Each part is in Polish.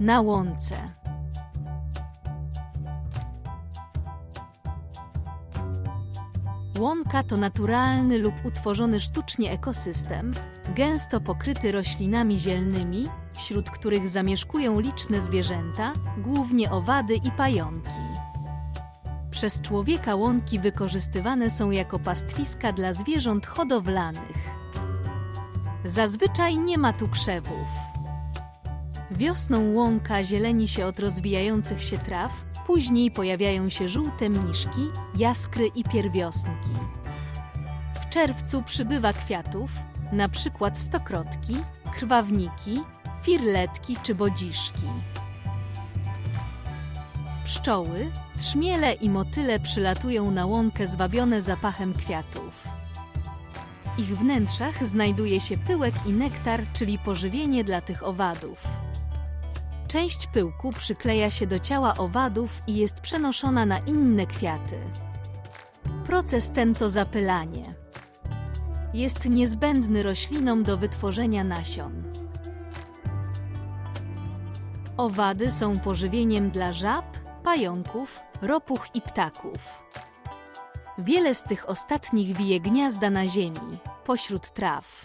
Na łące. Łąka to naturalny lub utworzony sztucznie ekosystem, gęsto pokryty roślinami zielnymi, wśród których zamieszkują liczne zwierzęta, głównie owady i pająki. Przez człowieka łąki wykorzystywane są jako pastwiska dla zwierząt hodowlanych. Zazwyczaj nie ma tu krzewów. Wiosną łąka zieleni się od rozwijających się traw, później pojawiają się żółte mniszki, jaskry i pierwiosnki. W czerwcu przybywa kwiatów, na przykład stokrotki, krwawniki, firletki czy bodziszki. Pszczoły, trzmiele i motyle przylatują na łąkę zwabione zapachem kwiatów. W ich wnętrzach znajduje się pyłek i nektar, czyli pożywienie dla tych owadów. Część pyłku przykleja się do ciała owadów i jest przenoszona na inne kwiaty. Proces ten to zapylanie. Jest niezbędny roślinom do wytworzenia nasion. Owady są pożywieniem dla żab, pająków, ropuch i ptaków. Wiele z tych ostatnich wije gniazda na ziemi, pośród traw.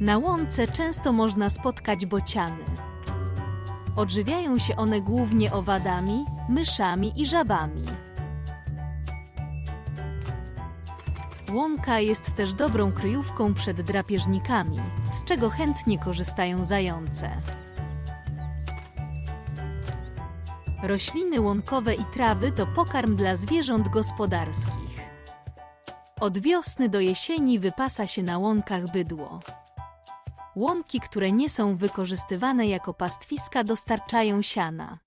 Na łące często można spotkać bociany. Odżywiają się one głównie owadami, myszami i żabami. Łąka jest też dobrą kryjówką przed drapieżnikami, z czego chętnie korzystają zające. Rośliny łąkowe i trawy to pokarm dla zwierząt gospodarskich. Od wiosny do jesieni wypasa się na łąkach bydło. Łąki, które nie są wykorzystywane jako pastwiska, dostarczają siana.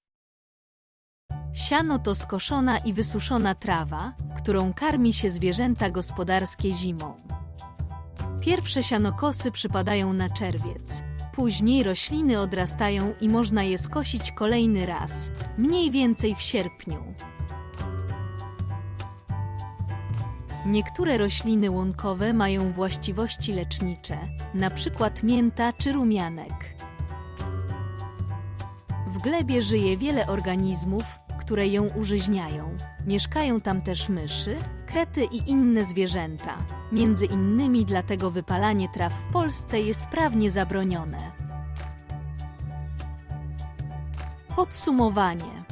Siano to skoszona i wysuszona trawa, którą karmi się zwierzęta gospodarskie zimą. Pierwsze sianokosy przypadają na czerwiec. Później rośliny odrastają i można je skosić kolejny raz, mniej więcej w sierpniu. Niektóre rośliny łąkowe mają właściwości lecznicze, przykład mięta czy rumianek. W glebie żyje wiele organizmów, które ją użyźniają. Mieszkają tam też myszy, krety i inne zwierzęta. Między innymi dlatego wypalanie traw w Polsce jest prawnie zabronione. Podsumowanie.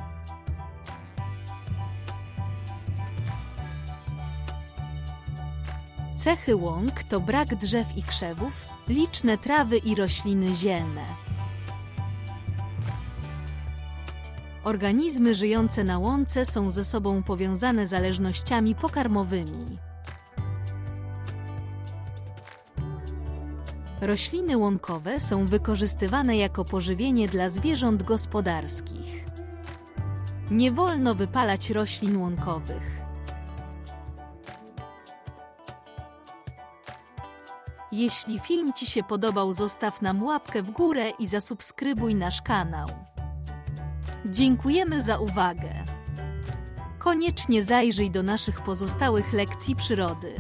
Cechy łąk to brak drzew i krzewów, liczne trawy i rośliny zielne. Organizmy żyjące na łące są ze sobą powiązane zależnościami pokarmowymi. Rośliny łąkowe są wykorzystywane jako pożywienie dla zwierząt gospodarskich. Nie wolno wypalać roślin łąkowych. Jeśli film Ci się podobał, zostaw nam łapkę w górę i zasubskrybuj nasz kanał. Dziękujemy za uwagę. Koniecznie zajrzyj do naszych pozostałych lekcji przyrody.